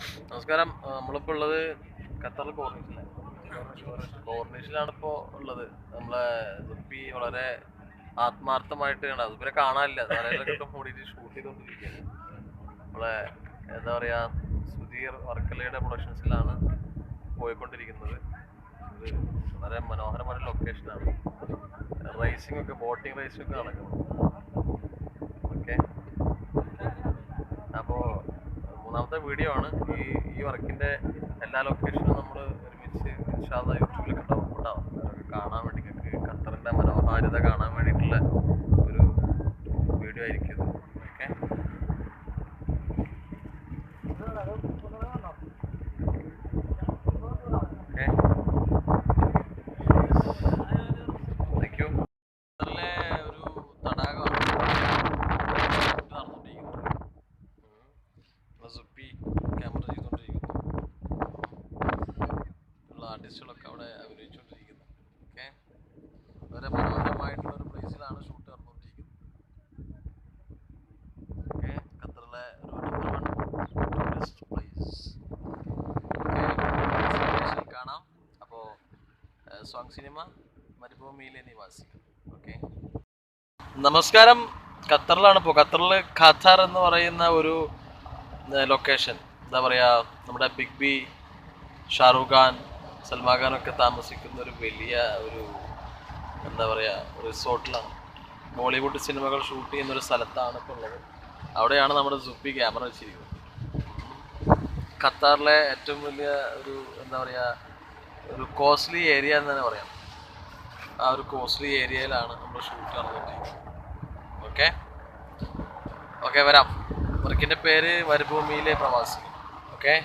നമസ്കാരം. നമ്മളിപ്പോൾ നമ്മളിപ്പോ ഉള്ളത് ഖത്തറിൽ കോർണിഷിലാണ് കോർണിഷിലാണ് ഇപ്പോൾ ഉള്ളത്. നമ്മളെ ദുപ്പി വളരെ ആത്മാർത്ഥമായിട്ട് കണ്ട അതുപോലെ കാണാനില്ല. തലയിലൊക്കെ മൂടിയിട്ട് ഷൂട്ട് ചെയ്തുകൊണ്ടിരിക്കുകയാണ് നമ്മളെ എന്താ പറയാ സുധീർ വർക്കലയുടെ പ്രൊഡക്ഷൻസിലാണ് പോയിക്കൊണ്ടിരിക്കുന്നത്. ഇത് വളരെ മനോഹരമായ ലൊക്കേഷനാണ് റേസിംഗ് ഒക്കെ ബോട്ടിംഗ് റേസിംഗ് ഒക്കെ നടക്കുന്നു. ഓക്കെ അപ്പോൾ മൂന്നാമത്തെ വീഡിയോ ആണ്. ഈ ഈ വർക്കിന്റെ എല്ലാ ലൊക്കേഷനും നമ്മൾ ഒരുമിച്ച് ഇൻഷാല്ല യൂട്യൂബിലൊക്കെ ഉണ്ടാവും. ഉണ്ടാവും. കാണാൻ വേണ്ടി ഖത്തറിന്റെ മനോഹാരിത കാണാൻ വേണ്ടിയിട്ടുള്ള ഒരു വീഡിയോ ആയിരിക്കും ഇത് ഓക്കെ ഓക്കെ താങ്ക് യു ഖത്തറിലെ ഒരു തടാകമാണ് നടന്നുകൊണ്ടിരിക്കുന്നത് സുപ്പി ക്യാമറ ചെയ്തുകൊണ്ടിരിക്കുന്നു ഉള്ള ആർട്ടിസ്റ്റുകളൊക്കെ അവിടെ അഭിനയിച്ചുകൊണ്ടിരിക്കുന്നു ഓക്കെ വളരെ മനോഹരമായിട്ടുള്ള ഒരു പ്ലേസിലാണ് ഷൂട്ട് നടന്നുകൊണ്ടിരിക്കുന്നത്. ഓക്കെ ഖത്തറിലെ ഒരു number one tourist place okay കാണാം. അപ്പോൾ സോങ് സിനിമ മരുഭൂമിയിലെ നിവാസികൾ. ഓക്കെ നമസ്കാരം. ഖത്തറിലാണ് ഇപ്പോൾ ഖത്തറിൽ ഖത്തർ എന്ന് പറയുന്ന ഒരു ലൊക്കേഷൻ എന്താ പറയുക നമ്മുടെ ബിഗ് ബി ഷാറുഖ് ഖാൻ ഒക്കെ താമസിക്കുന്ന ഒരു വലിയ ഒരു എന്താ പറയുക റിസോർട്ടിലാണ്. ബോളിവുഡ് സിനിമകൾ ഷൂട്ട് ചെയ്യുന്ന ഒരു സ്ഥലത്താണ് ഇപ്പോൾ ഉള്ളത്. അവിടെയാണ് നമ്മുടെ സുപ്പി ക്യാമറ വെച്ചിരിക്കുന്നത്. ഖത്താറിലെ ഏറ്റവും വലിയ ഒരു എന്താ പറയുക ഒരു കോസ്റ്റ്ലി ഏരിയ എന്ന് തന്നെ പറയാം. ആ ഒരു കോസ്റ്റ്ലി ഏരിയയിലാണ് നമ്മൾ ഷൂട്ട് നടന്നുകൊണ്ടിരിക്കുന്നത്. ഓക്കെ? ഓക്കെ വരാം. വർക്കിന്റെ പേര് മരുഭൂമിയിലെ പ്രവാസി. Okay?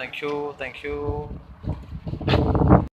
Thank you thank you